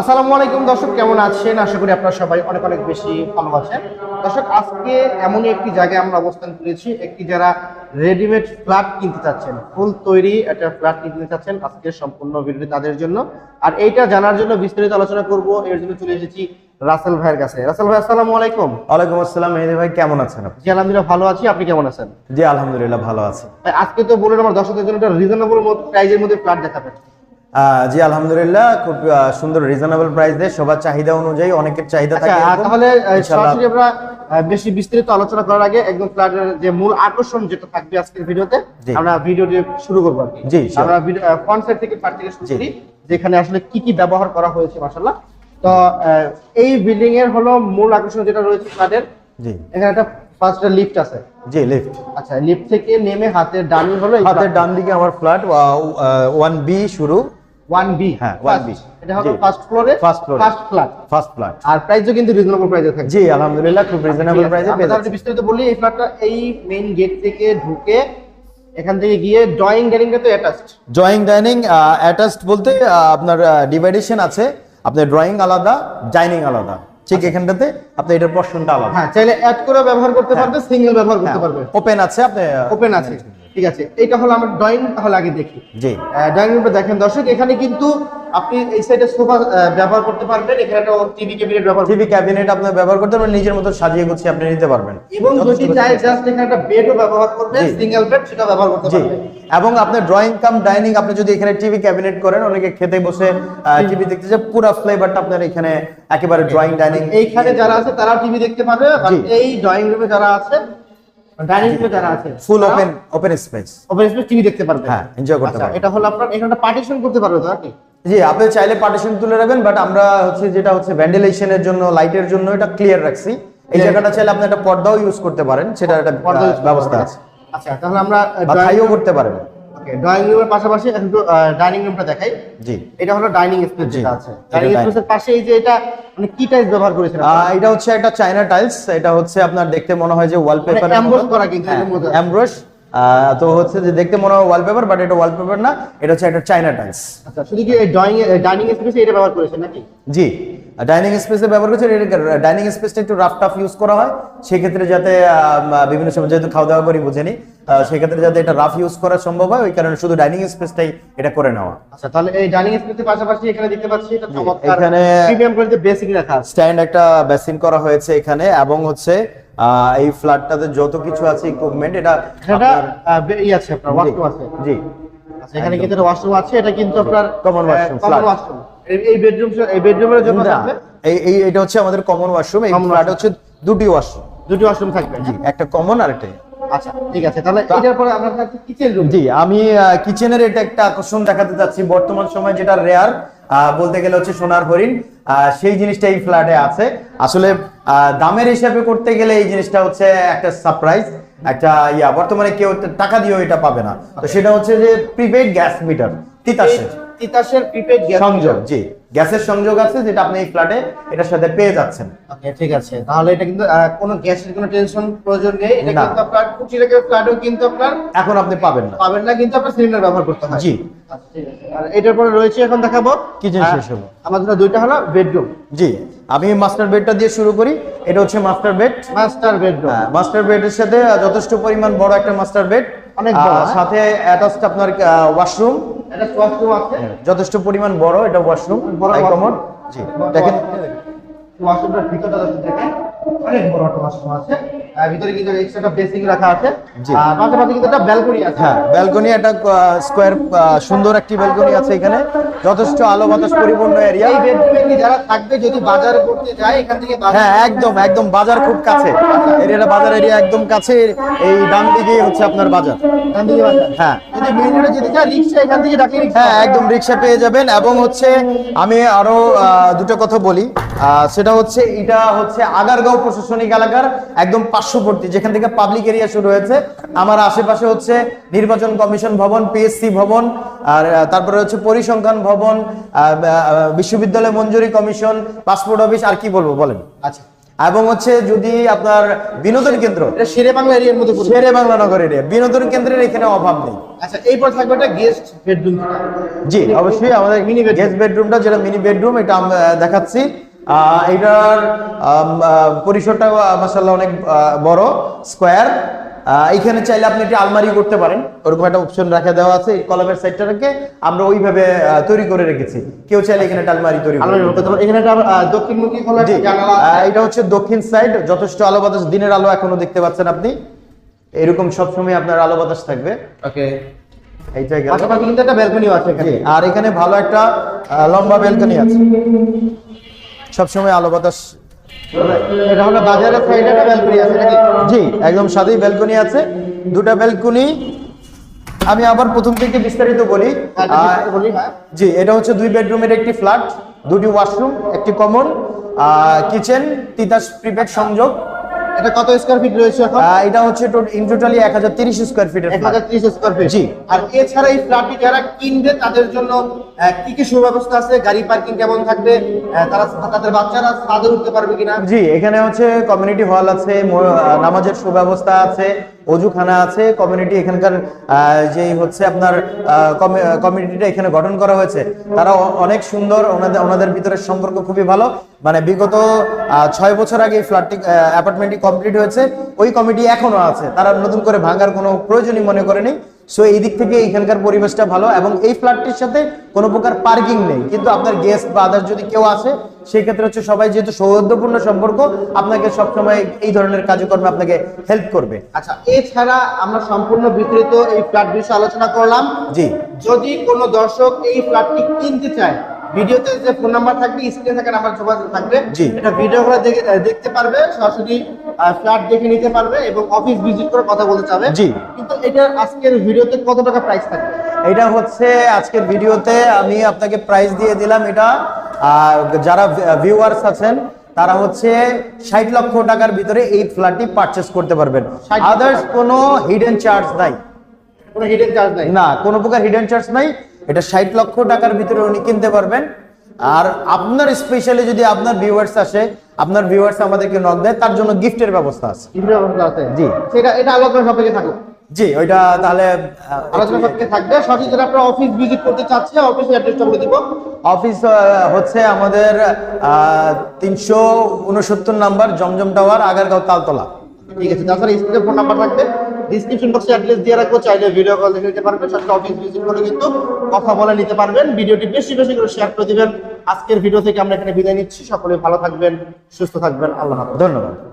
আসসালামু আলাইকুম দর্শক কেমন আছেন? আশা করি আপনারা সবাই অনেক অনেক বেশি ভালো আছেন। দর্শক আজকে এমনই একটি জায়গায় আমরা অবস্থান করেছি একটি যারা রেডিমেড ফ্ল্যাট কিনতে চাচ্ছেন ফুল তৈরি একটা ফ্ল্যাট কিনতে চাচ্ছেন আজকে সম্পূর্ণ ভিডিওটি তাদের জন্য। আর এইটা জানার জন্য বিস্তারিত আলোচনা করব এর জন্য চলে এসেছি রাসেল ভাইয়ের কাছে। রাসেল ভাই আসসালামু আলাইকুম। ওয়ালাইকুম আসসালাম মেহেদি ভাই কেমন আছেন আপনি? জি আলহামদুলিল্লাহ ভালো আছি। আপনি কেমন আছেন? জি আলহামদুলিল্লাহ ভালো আছি। ভাই, আজকে তো বললেন আমার দর্শকদের জন্য একটা রিজনেবল প্রাইজের মধ্যে ফ্ল্যাট দেখাবেন। জি আলহামদুলিল্লাহ খুব সুন্দর রিজনেবল প্রাইস দেয় সবার চাহিদা অনুযায়ী অনেকের চাহিদা আচ্ছা থাকে তাহলে সরাসরি আমরা বেশি বিস্তারিত আলোচনা করার আগে একদম ফ্ল্যাটের যে মূল আকর্ষণ যেটা থাকবে আজকের ভিডিওতে আমরা ভিডিও দিয়ে শুরু করব জি, আমরা ফ্রন্ট সাইড থেকে ফ্ল্যাট থেকে শুরু করি যেখানে আসলে কি কি ব্যবহার করা হয়েছে মাশাআল্লাহ। তো এই বিল্ডিং এর হলো মূল আকর্ষণ যেটা রয়েছে ফ্ল্যাটের জি। এখানে একটা ফার্স্ট লিফট আছে। জি লিফট আচ্ছা লিফট থেকে নেমে হাতের ডান হলো হাতের ডান দিকে আমার ফ্ল্যাট ওয়ান বি শুরু। হ্যাঁ, 1B এটা ফার্স্ট ফ্লোরে First floor first flat first flat আর প্রাইসও কিন্তু রিজনেবল প্রাইসে থাকবে। জি আলহামদুলিল্লাহ খুব রিজনেবল প্রাইসে পেয়ে যাচ্ছি। বিস্তারিত বলি এই ফ্ল্যাটটা এই মেইন গেট থেকে ঢুকে এখান থেকে গিয়ে ড্রয়িং ডাইনিংটা তো অ্যাটাচড ড্রয়িং ডাইনিং অ্যাটাচড বলতে আপনার ডিভাইডেশন আছে আপনার ড্রয়িং আলাদা ডাইনিং আলাদা। ঠিক এখানটাতে আপনি এটার পশনটা আলাদা। হ্যাঁ চাইলে অ্যাড করে ব্যবহার করতে পারবে সিঙ্গেল ব্যবহার করতে পারবে। ওপেন আছে আপনি ওপেন আছে। ঠিক আছে এটা হলো আমার ড্রয়িং তাহলে আগে দেখি। জি। ড্রয়িং রুমটা দেখেন। দর্শক এখানে কিন্তু আপনি এই সাইডে সোফা ব্যবহার করতে পারবেন। এখানে একটা টিভি ক্যাবিনেট ব্যবহার টিভি ক্যাবিনেট আপনি ব্যবহার করতে পারবেন নিজের মতো সাজিয়ে গুছিয়ে আপনি নিতে পারবেন। এবং যদি চাই জাস্ট এখানে একটা বেডও ব্যবহার করবে জি। সিঙ্গেল বেড সেটা ব্যবহার করতে জি। পারবে। এবং আপনার ড্রয়িং কাম ডাইনিং আপনি যদি এখানে টিভি ক্যাবিনেট করেন অনেকে খেতে বসে টিভি দেখতে চায় পুরো ফ্লেভারটা আপনার এখানে একেবারে ড্রয়িং ডাইনিং এইখানে যারা আছে তারা টিভি দেখতে পারবে। এই ড্রয়িং রুমে যারা আছে ডাইনিং রুমে যারা আছে full open open space open space TV দেখতে পারবে। হ্যাঁ, এনজয় করতে আচ্ছা, পারবে। এটা হলো আপনার এখানে পার্টিশন করতে পারবে তো নাকি? জি আপনি চাইলে পার্টিশন তুলে রাখবেন বাট আমরা হচ্ছে যেটা হচ্ছে ভেন্টিলেশনের জন্য লাইটের জন্য এটা ক্লিয়ার রাখছি। এই জায়গাটা চাইলে আপনি একটা পর্দাও ইউজ করতে পারেন সেটা একটা ব্যবস্থা আছে। আচ্ছা তাহলে আমরা ড্রাইও করতে পারেন। ড্রয়িং রুমের পাশাপাশি একটু ডাইনিং রুমটা দেখাই। জি। এটা হলো ডাইনিং স্পেস যেটা আছে। ডাইনিং স্পেসের পাশে এই যে এটা মানে কি টাইলস ব্যবহার করেছেন এটা হচ্ছে একটা চায়না টাইলস এটা হচ্ছে আপনার দেখতে মনে হয় যে ওয়ালপেপার মানে emboss করা কিন্তু। এমব্রশ তো হচ্ছে যে দেখতে মনে হয় ওয়ালপেপার বাট এটা ওয়ালপেপার না এটা হচ্ছে একটা চায়না টাইলস আচ্ছা শুধু কি ড্রয়িং ডাইনিং স্পেসে এটা ব্যবহার করেছেন নাকি? জি ডাইনিং স্পেসে ব্যবহার করছে ডাইনিং স্পেসটা একটু রাফ টাফ ইউজ করা হয়। সেক্ষেত্রে যাতে বিভিন্ন সময় যেহেতু খাওয়া দাওয়া করি বুঝেনি। সেক্ষেত্রে যাতে এটা রাফ ইউজ করা সম্ভব হয় ওই কারণে শুধু ডাইনিং স্পেসটাই এটা করে নেওয়া। আচ্ছা তাহলে এই ডাইনিং স্পেসের পাশাপাশি এখানে দেখতে পাচ্ছি এটা চমৎকার এখানে- প্রিমিয়াম কোয়ালিটি বেসিক রাখা স্ট্যান্ড একটা বেসিন করা হয়েছে এখানে এবং হচ্ছে এই ফ্ল্যাটটাতে যত কিছু আছে ইকুইপমেন্ট এটা এটা আপনার- ই আছে আপনার ওয়াশরুম আছে। জি। আচ্ছা এখানে কিন্তু একটা ওয়াশরুম আছে এটা কিন্তু আপনার Common washroom, কমন ওয়াশরুম এই বেডরুম এই বেডরুমের জন্য এই এই এটা হচ্ছে আমাদের কমন ওয়াশরুম এই ফ্ল্যাটে। হচ্ছে দুটি ওয়াশরুম দুটি ওয়াশরুম থাকবে জি একটা কমন আর একটা আচ্ছা ঠিক আছে তাহলে এটার পরে আমরা কিচেন রুম জি আমি কিচেনের এটা একটা আকর্ষণ দেখাতে চাচ্ছি। বর্তমান সময় যেটা রেয়ার বলতে গেলে হচ্ছে সোনার হরিণ আহ, সেই জিনিসটা এই ফ্ল্যাটে আছে। আসলে আহ, দামের হিসাবে করতে গেলে এই জিনিসটা হচ্ছে একটা সারপ্রাইজ একটা ইয়া। বর্তমানে কেউ টাকা দিয়েও এটা পাবে না। তো সেটা হচ্ছে যে প্রিপেড গ্যাস মিটার তিতাসের। তিতাসের প্রিপেড গ্যাস সংযোগ জি। গ্যাসের সংযোগ আছে যেটা আপনি এই ফ্ল্যাটে এটার সাথে পেয়ে যাচ্ছেন। ওকে ঠিক আছে। তাহলে এটা কিন্তু কোনো গ্যাসের কোনো টেনশন প্রয়োজন নেই। এটা কিন্তু আপনার কুচি রেখে ফ্ল্যাটও কিন্তু আপনার এখন আপনি পাবেন না। পাবেন না কিন্তু আপনার সিলিন্ডার ব্যবহার করতে হয়। জি। আচ্ছা। আর এটার পরে রয়েছে এখন দেখাবো। আহ, শেষ হলো। আমাদের দুইটা হলো বেডরুম জি। আমি মাস্টার বেডটা দিয়ে শুরু করি। এটা হচ্ছে master bed master bedroom master বেডের সাথে যথেষ্ট পরিমাণ বড় একটা মাস্টার বেড অনেক বড়, হ্যাঁ? সাথে অ্যাটাচড আপনার ওয়াশরুম এটা ওয়াশরুম আছে। যথেষ্ট পরিমাণ বড় এটা ওয়াশরুম হাই কমোড জি দেখেন। ওয়াশরুমটার ভিতরটা দেখেন অনেক বড় একটা ওয়াশরুম আছে। ভিতরে কিন্তু এক্সট্রা বেসিং রাখা আছে। আর পাশাপাশি কিন্তু একটা ব্যালকনি আছে। হ্যাঁ ব্যালকনি একটা স্কোয়ার সুন্দর একটি ব্যালকনি আছে এখানে। যথেষ্ট আলো বাতাস পরিপূর্ণ এরিয়া এই বেডরুমে কি যারা থাকবে যদি বাজার করতে যায় এখান থেকে হ্যাঁ একদম একদম বাজার খুব কাছে। এরিয়াটা বাজার এরিয়া একদম কাছে। এই ডান দিকেই হচ্ছে আপনার বাজার। এখান থেকে বাজার। হ্যাঁ। যদি মেইন রোডে যেতে চায় রিক্সা এখান থেকে ডাকলে হ্যাঁ একদম রিক্সা পেয়ে যাবেন। এবং হচ্ছে আমি আরও দুটো কথা বলি। সেটা হচ্ছে এটা হচ্ছে আগারগাঁও প্রশাসনিক এলাকার একদম পার্শ্ববর্তী যেখান থেকে পাবলিক এরিয়া শুরু হয়েছে। আমার আশেপাশে হচ্ছে নির্বাচন কমিশন ভবন পিএসসি ভবন আর তারপরে হচ্ছে পরিসংখ্যান ভবন বিশ্ববিদ্যালয় মঞ্জুরি কমিশন পাসপোর্ট অফিস আর কি বলব বলেন? আচ্ছা। এবং হচ্ছে যদি আপনার বিনোদন কেন্দ্র এটা শেরে বাংলা এরিয়ার মধ্যে শেরে বাংলা নগর এরিয়া বিনোদন কেন্দ্রের এখানে অভাব নেই। আচ্ছা এরপর থাকবে একটা গেস্ট বেডরুম জি অবশ্যই আমাদের মিনি গেস্ট বেডরুমটা যেটা মিনি বেডরুম এটা আমরা দেখাচ্ছি। এটার পরিসরটা মাসাল্লাহ অনেক বড় স্কোয়ার। এখানে চাইলে আপনি একটি আলমারি করতে পারেন। ওরকম একটা অপশন রাখা দেওয়া আছে কলমের সাইডটাকে আমরা ওইভাবে তৈরি করে রেখেছি। কেউ চাইলে এখানে একটা আলমারি তৈরি। এখানে একটা দক্ষিণমুখী খোলা এটা হচ্ছে দক্ষিণ সাইড যথেষ্ট আলো বাতাস দিনের আলো এখনও দেখতে পাচ্ছেন আপনি। এরকম সবসময় আপনার আলো বাতাস থাকবে। ওকে। গেল। একটা ব্যালকনিও আছে আর এখানে ভালো একটা লম্বা ব্যালকনি আছে। সবসময় আলো বাতাস। এটা হলো বাজারের সাইডে একটা ব্যালকনি আছে নাকি? জি একদম সাথেই ব্যালকনি আছে। দুটা ব্যালকনি। আমি আবার প্রথম থেকে বিস্তারিত বলি। হ্যাঁ, হ্যাঁ। জি এটা হচ্ছে দুই বেডরুমের একটি ফ্ল্যাট দুটি ওয়াশরুম একটি কমন। কিচেন তিতাস প্রিপেড সংযোগ। এটা কত স্কোয়ার ফিট রয়েছে এখন? এটা হচ্ছে ইন টোটালি এক হাজার তিরিশ স্কোয়ার ফিটের এক হাজার ফিট জি। আর এছাড়া এই ফ্ল্যাটটি যারা কিনবে তাদের জন্য কি কি সুব্যবস্থা আছে? গাড়ি পার্কিং কেমন থাকবে? তারা তাদের বাচ্চারা ছাদে উঠতে পারবে কিনা? জি এখানে হচ্ছে কমিউনিটি হল আছে নামাজের সুব্যবস্থা আছে। অজুখানা আছে কমিউনিটি এখানকার যেই হচ্ছে আপনার কমিউনিটিটা এখানে গঠন করা হয়েছে, তারা অনেক সুন্দর, ওনাদের ওনাদের ভিতরে সম্পর্ক খুবই ভালো। মানে বিগত ছয় বছর আগে ফ্ল্যাটটি অ্যাপার্টমেন্টটি কমপ্লিট হয়েছে, ওই কমিটি এখনও আছে, তারা নতুন করে ভাঙার কোনো প্রয়োজনই মনে করেনি। সো এই দিক থেকে এইখানকার পরিবেশটা ভালো এবং এই ফ্ল্যাটটির সাথে কোনো প্রকার পার্কিং নেই। কিন্তু আপনার গেস্ট বা আদার যদি কেউ আসে সেই ক্ষেত্রে হচ্ছে সবাই যেহেতু সৌহার্দ্যপূর্ণ সম্পর্ক আপনাকে সবসময় এই ধরনের কাজকর্মে আপনাকে হেল্প করবে। আচ্ছা এছাড়া আমরা সম্পূর্ণ বিস্তৃত এই ফ্ল্যাট বিষয়ে আলোচনা করলাম। জি। যদি কোনো দর্শক এই ফ্ল্যাটটি কিনতে চায় ভিডিওতে যে ফোন নাম্বার থাকবে স্ক্রিনে থাকা নাম্বার যোগাযোগ থাকবে। এটা ভিডিও করে দেখে দেখতে পারবে সরাসরি ফ্ল্যাট দেখে নিতে পারবে এবং অফিস ভিজিট করে কথা বলতে চাবে। জি। কিন্তু এটা আজকের ভিডিওতে কত টাকা প্রাইস থাকবে? এটা হচ্ছে আজকের ভিডিওতে আমি আপনাকে প্রাইস দিয়ে দিলাম এটা। যারা ভিউয়ার্স আছেন তারা হচ্ছে ষাট লক্ষ টাকার ভিতরে এই ফ্ল্যাটটি পারচেস করতে পারবেন। আদার্স কোনো হিডেন চার্জ নাই। কোনো হিডেন চার্জ নাই? না কোনো প্রকার হিডেন চার্জ নাই। এটা ষাট লক্ষ টাকার ভিতরে উনি কিনতে পারবেন। আর আপনার স্পেশালি যদি আপনার ভিউয়ার্স আসে আপনার ভিউয়ার্স আমাদেরকে নক দেয় তার জন্য গিফটের ব্যবস্থা আছে। কীভাবে ব্যবস্থা আছে? জি। সেটা এটা আলোচনা সাপেক্ষে থাকুক। জি ওইটা তাহলে আলোচনা সাপেক্ষে থাকবে। সঠিক যারা আপনারা অফিস ভিজিট করতে চাচ্ছে অফিসের অ্যাড্রেসটা বলে দিব। অফিস হচ্ছে আমাদের তিনশো উনসত্তর নাম্বার জমজম টাওয়ার আগারগাঁও তালতলা। ঠিক আছে তাছাড়া স্ক্রিনে ফোন নাম্বার থাকবে। ডিসক্রিপশন বক্সে অ্যাড্রেস দিয়ে রাখব, চাইলে ভিডিও কল দেখে নিতে পারবেন, সাথে অফিস ভিজিট করে কিন্তু কথা বলে নিতে পারবেন। ভিডিওটি বেশি বেশি করে শেয়ার করে দিবেন। আজকের ভিডিও থেকে আমরা এখানে বিদায় নিচ্ছি। সকলে ভালো থাকবেন, সুস্থ থাকবেন। আল্লাহ ধন্যবাদ।